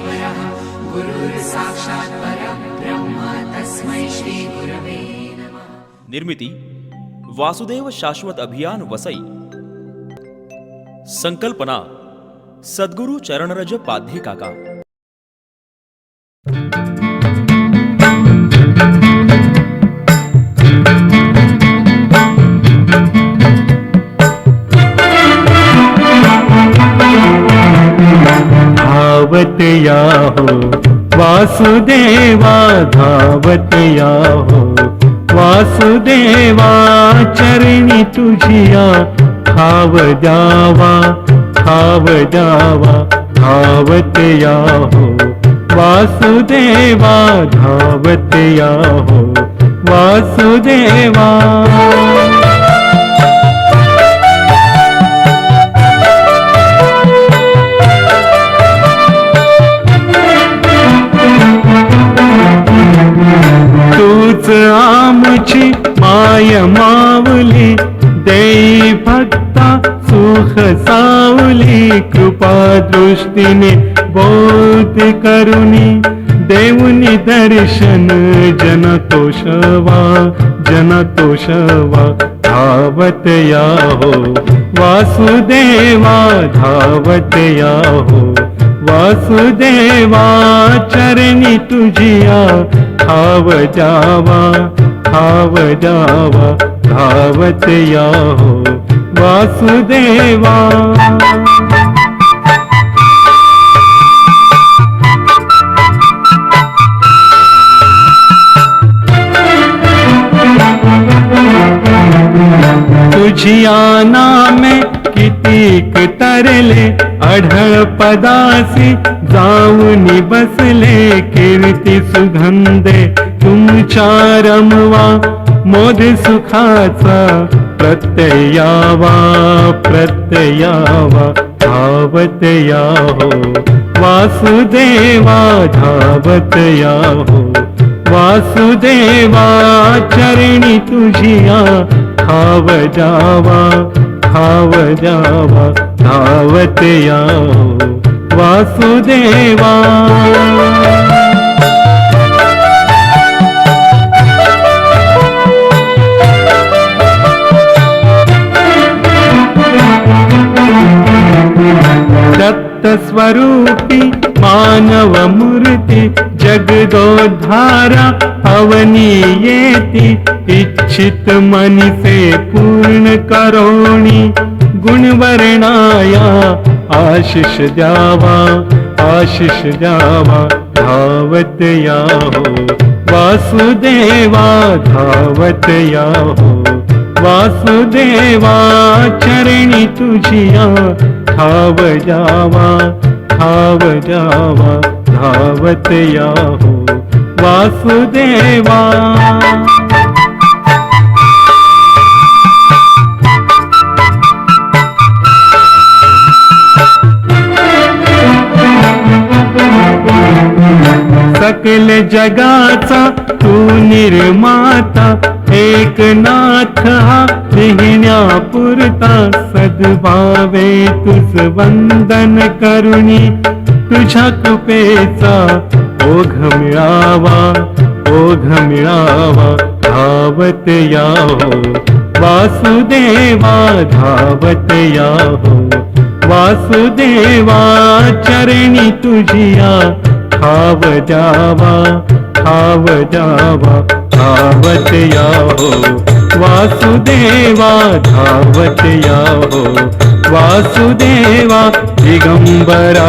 परमेश्वरः गुरुर्साक्षात् परब्रह्म तस्मै श्रीगुरवे नमः। निर्मिती वासुदेव शाश्वत अभियान वसई। संकल्पना सद्गुरु चरणरज पाध्ये काका हो वासुदेवा धावतया हो वासुदेवा चरणी तुझिया खाव द्यावा खाव द्यावा धावतया हो वासुदेवा धावतया हो वासुदेवा। कृपा दृष्टीने बोध करुणी देऊनी दर्शन जन तोषवा जन तोषवा धावत याहो. वासुदेवा धावत याहो. वासुदेवा चरणी तुझिया खाव जावा खाव जावा धावत याहो. वासुदेवा. तुझिया नामे कितीक तरले अढळ पदासी जाऊनी बसले कीर्ती सुगंधे तुमच्या रमवा मोद सुखाचा प्रत्ययावा प्रत्ययावा धावत याहो वासुदेवा धावत याहो वासुदेवा चरणी तुझिया खाव जावा खाव जावा धावत याहो वासुदेवा। दत्त स्वरूपी मानव मूर्ती जगदोद्धारा अवनी येती इच्छित मनिसे पूर्ण करोणी गुणवर्णाया आशिष द्यावा आशिष द्यावा धावत याहो. वासुदेवा धावत याहो. वासुदेवा चरणी तुझिया धाव जावा धाव जावा. धावत याहो वासुदेवा. सकल जगाचा तू निर्माता एक नाथ हा लिहिण्यापुरता सद्भावे तुझ वंदन करुणी. तुझ्या कृपेचा ओघ मिळावा ओघ मिळावा धावत याहो वासुदेवा धावत याहो वासुदेवा चरणी तुझिया खाव जावा खाव जावा धावत याहो वासुदेवा धावत याहो वासुदेवा दिगंबरा.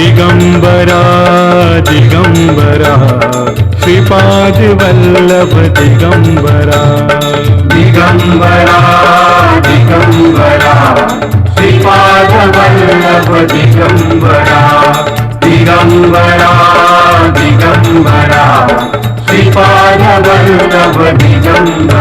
दिगंबरा दिगंबरा श्रीपाद वल्लभ दिगंबरा। दिगंबरा दिगंबरा श्रीपाद वल्लभ दिगंबरा। दिगंबरा दिगंबरा श्रीपाद वल्लभ दिगंबरा।